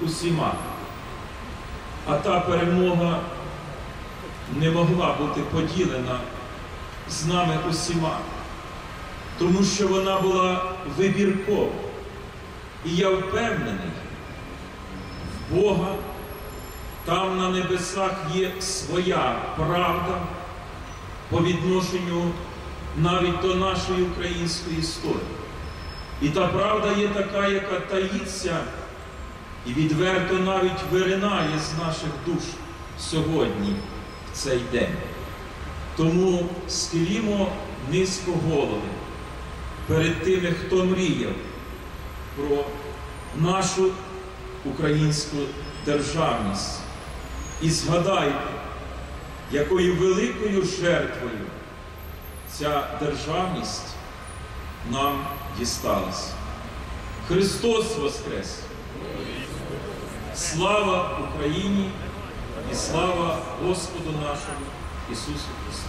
усіма. А та перемога не могла бути поділена з нами усіма, тому що вона була вибіркова. І я впевнений, в Бога там на небесах є своя правда по відношенню навіть до нашої української історії. І та правда є така, яка таїться і відверто навіть виринає з наших душ сьогодні, в цей день. Тому схилімо низько голови перед тими, хто мріяв про нашу українську державність. І згадайте, якою великою жертвою ця державність нам дісталась. Христос Воскрес! Слава Україні і слава Господу нашому Ісусу Христу!